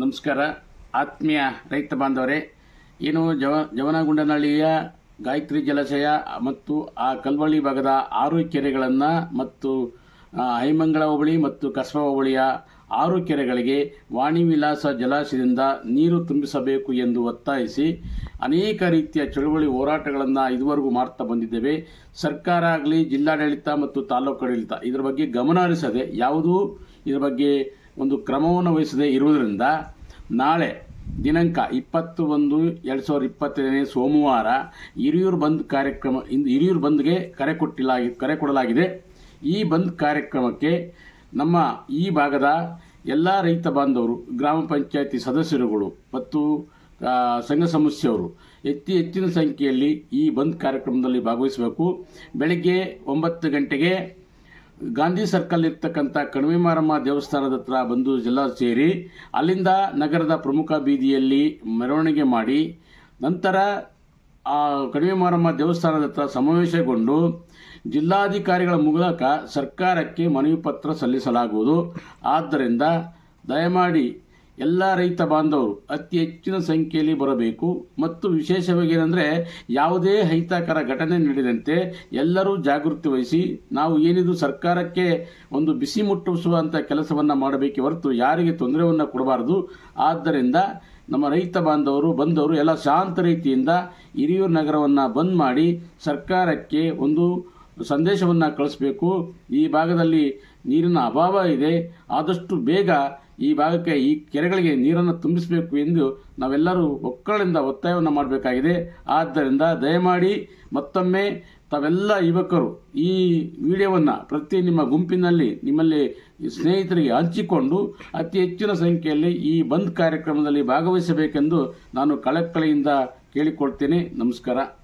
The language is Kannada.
ನಮಸ್ಕಾರ. ಆತ್ಮೀಯ ರೈತ ಬಾಂಧವರೇ, ಏನು ಜವ, ಜವನಗುಂಡನಹಳ್ಳಿಯ ಗಾಯತ್ರಿ ಜಲಾಶಯ ಮತ್ತು ಆ ಕಲ್ವಳ್ಳಿ ಭಾಗದ ಆರು ಕೆರೆಗಳನ್ನು ಮತ್ತು ಹೈಮಂಗಳ ಹೋಬಳಿ ಮತ್ತು ಕಸಬಾ ಹೋಬಳಿಯ ಆರು ಕೆರೆಗಳಿಗೆ ವಾಣಿ ವಿಲಾಸ ಜಲಾಶಯದಿಂದ ನೀರು ತುಂಬಿಸಬೇಕು ಎಂದು ಒತ್ತಾಯಿಸಿ ಅನೇಕ ರೀತಿಯ ಚಳುವಳಿ ಹೋರಾಟಗಳನ್ನು ಇದುವರೆಗೂ ಮಾಡ್ತಾ ಬಂದಿದ್ದೇವೆ. ಸರ್ಕಾರ ಆಗಲಿ, ಜಿಲ್ಲಾಡಳಿತ ಮತ್ತು ತಾಲೂಕು ಆಡಳಿತ ಇದರ ಬಗ್ಗೆ ಗಮನ ಹರಿಸದೆ ಯಾವುದೂ ಇದರ ಬಗ್ಗೆ ಒಂದು ಕ್ರಮವನ್ನು ವಹಿಸದೆ ಇರುವುದರಿಂದ ನಾಳೆ ದಿನಾಂಕ ಇಪ್ಪತ್ತು ಒಂದು ಎರಡು ಸಾವಿರದ ಇಪ್ಪತ್ತೈದನೇ ಸೋಮವಾರ ಹಿರಿಯೂರು ಬಂದ್ ಕಾರ್ಯಕ್ರಮ ಇಂದು ಹಿರಿಯೂರು ಬಂದ್ಗೆ ಕರೆ ಕೊಟ್ಟಿಲ್ಲ ಕರೆ ಕೊಡಲಾಗಿದೆ. ಈ ಬಂದ್ ಕಾರ್ಯಕ್ರಮಕ್ಕೆ ನಮ್ಮ ಈ ಭಾಗದ ಎಲ್ಲ ರೈತ ಬಾಂಧವರು, ಗ್ರಾಮ ಪಂಚಾಯತಿ ಸದಸ್ಯರುಗಳು ಮತ್ತು ಸಂಘ ಸಂಸ್ಥೆಯವರು ಹೆಚ್ಚು ಹೆಚ್ಚಿನ ಸಂಖ್ಯೆಯಲ್ಲಿ ಈ ಬಂದ್ ಕಾರ್ಯಕ್ರಮದಲ್ಲಿ ಭಾಗವಹಿಸಬೇಕು. ಬೆಳಗ್ಗೆ ಒಂಬತ್ತು ಗಂಟೆಗೆ ಗಾಂಧಿ ಸರ್ಕಲ್ ಇರ್ತಕ್ಕಂಥ ಕಣಿವೆ ಮಾರಮ್ಮ ದೇವಸ್ಥಾನದ ಹತ್ರ ಬಂದು ಜಿಲ್ಲಾ ಸೇರಿ ಅಲ್ಲಿಂದ ನಗರದ ಪ್ರಮುಖ ಬೀದಿಯಲ್ಲಿ ಮೆರವಣಿಗೆ ಮಾಡಿ ನಂತರ ಆ ಕಣಿವೆ ಮಾರಮ್ಮ ದೇವಸ್ಥಾನದ ಹತ್ರ ಸಮಾವೇಶಗೊಂಡು ಜಿಲ್ಲಾಧಿಕಾರಿಗಳ ಮೂಲಕ ಸರ್ಕಾರಕ್ಕೆ ಮನವಿ ಪತ್ರ ಸಲ್ಲಿಸಲಾಗುವುದು. ಆದ್ದರಿಂದ ದಯಮಾಡಿ ಎಲ್ಲ ರೈತ ಬಾಂಧವರು ಅತಿ ಹೆಚ್ಚಿನ ಸಂಖ್ಯೆಯಲ್ಲಿ ಬರಬೇಕು. ಮತ್ತು ವಿಶೇಷವಾಗಿ ಏನಂದರೆ ಯಾವುದೇ ಅಹಿತಕರ ಘಟನೆ ನಡೆದಂತೆ ಎಲ್ಲರೂ ಜಾಗೃತಿ ವಹಿಸಿ, ನಾವು ಏನಿದು ಸರ್ಕಾರಕ್ಕೆ ಒಂದು ಬಿಸಿ ಮುಟ್ಟಿಸುವಂಥ ಕೆಲಸವನ್ನು ಮಾಡಬೇಕೆ ಹೊರತು ಯಾರಿಗೆ ತೊಂದರೆಯನ್ನು ಕೊಡಬಾರದು. ಆದ್ದರಿಂದ ನಮ್ಮ ರೈತ ಬಾಂಧವರು, ಬಂದವರು ಎಲ್ಲ ಶಾಂತ ರೀತಿಯಿಂದ ಹಿರಿಯೂರು ನಗರವನ್ನು ಬಂದ್ ಮಾಡಿ ಸರ್ಕಾರಕ್ಕೆ ಒಂದು ಸಂದೇಶವನ್ನು ಕಳಿಸ್ಬೇಕು. ಈ ಭಾಗದಲ್ಲಿ ನೀರಿನ ಅಭಾವ ಇದೆ. ಆದಷ್ಟು ಬೇಗ ಈ ಭಾಗಕ್ಕೆ ಈ ಕೆರೆಗಳಿಗೆ ನೀರನ್ನು ತುಂಬಿಸಬೇಕು ಎಂದು ನಾವೆಲ್ಲರೂ ಒಕ್ಕಳಿಂದ ಒತ್ತಾಯವನ್ನು ಮಾಡಬೇಕಾಗಿದೆ. ಆದ್ದರಿಂದ ದಯಮಾಡಿ ಮತ್ತೊಮ್ಮೆ ತಾವೆಲ್ಲ ಯುವಕರು ಈ ವಿಡಿಯೋವನ್ನು ಪ್ರತಿ ನಿಮ್ಮ ಗುಂಪಿನಲ್ಲಿ ನಿಮ್ಮಲ್ಲಿ ಸ್ನೇಹಿತರಿಗೆ ಹಂಚಿಕೊಂಡು ಅತಿ ಹೆಚ್ಚಿನ ಸಂಖ್ಯೆಯಲ್ಲಿ ಈ ಬಂದ್ ಕಾರ್ಯಕ್ರಮದಲ್ಲಿ ಭಾಗವಹಿಸಬೇಕೆಂದು ನಾನು ಕಳಕಳಿಯಿಂದ ಕೇಳಿಕೊಳ್ತೇನೆ. ನಮಸ್ಕಾರ.